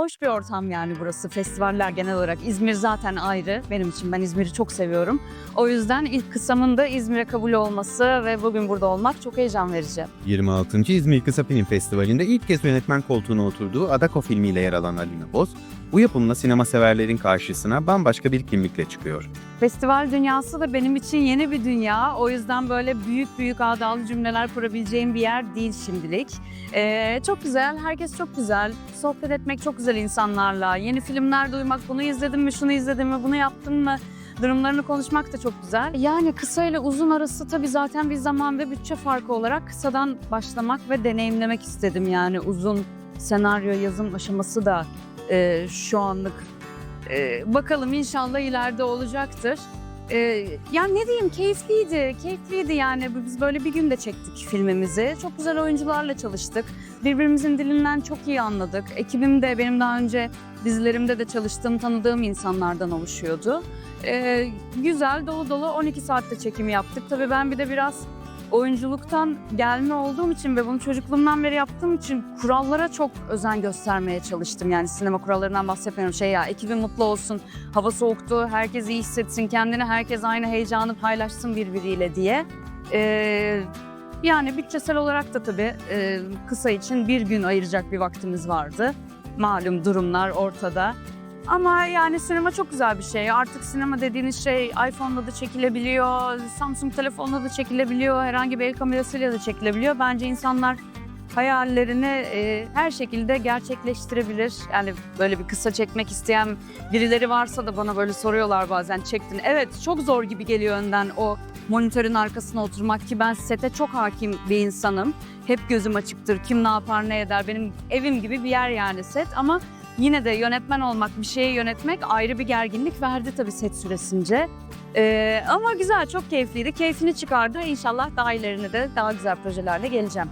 hoş bir ortam yani burası. Festivaller genel olarak. İzmir zaten ayrı benim için. Ben İzmir'i çok seviyorum. O yüzden ilk kısamın da İzmir'e kabul olması ve bugün burada olmak çok heyecan verici. 26. İzmir Kısa Film Festivali'nde ilk kez yönetmen koltuğuna oturduğu Adako filmiyle yer alan Alina Boz, bu yapımla sinema severlerin karşısına bambaşka bir kimlikle çıkıyor. Festival dünyası da benim için yeni bir dünya. O yüzden böyle büyük büyük ağdalı cümleler kurabileceğim bir yer değil şimdilik. Ee, çok güzel, herkes çok güzel. Sohbet etmek çok güzel insanlarla. Yeni filmler duymak, bunu izledim mi, şunu izledim mi, bunu yaptım mı? Durumlarını konuşmak da çok güzel. Yani kısa ile uzun arası tabii zaten bir zaman ve bütçe farkı olarak kısadan başlamak ve deneyimlemek istedim. Yani uzun senaryo yazım aşaması da e, şu anlık ee, bakalım inşallah ileride olacaktır. Ee, yani ne diyeyim keyifliydi, keyifliydi yani biz böyle bir günde çektik filmimizi. Çok güzel oyuncularla çalıştık. Birbirimizin dilinden çok iyi anladık. Ekibim de benim daha önce dizilerimde de çalıştığım, tanıdığım insanlardan oluşuyordu. Ee, güzel, dolu dolu 12 saatte çekim yaptık. Tabii ben bir de biraz oyunculuktan gelme olduğum için ve bunu çocukluğumdan beri yaptığım için kurallara çok özen göstermeye çalıştım. Yani sinema kurallarından bahsetmiyorum. Şey ya ekibin mutlu olsun, hava soğuktu, herkes iyi hissetsin kendini, herkes aynı heyecanı paylaşsın birbiriyle diye. Ee, yani bütçesel olarak da tabii e, kısa için bir gün ayıracak bir vaktimiz vardı. Malum durumlar ortada. Ama yani sinema çok güzel bir şey. Artık sinema dediğiniz şey iPhone'la da çekilebiliyor, Samsung telefonla da çekilebiliyor, herhangi bir el kamerasıyla da çekilebiliyor. Bence insanlar hayallerini e, her şekilde gerçekleştirebilir. Yani böyle bir kısa çekmek isteyen birileri varsa da bana böyle soruyorlar bazen çektin. Evet çok zor gibi geliyor önden o monitörün arkasına oturmak ki ben sete çok hakim bir insanım. Hep gözüm açıktır. Kim ne yapar ne eder. Benim evim gibi bir yer yani set ama yine de yönetmen olmak, bir şeyi yönetmek ayrı bir gerginlik verdi tabii set süresince. Ee, ama güzel, çok keyifliydi. Keyfini çıkardı. İnşallah daha ilerine de daha güzel projelerle geleceğim.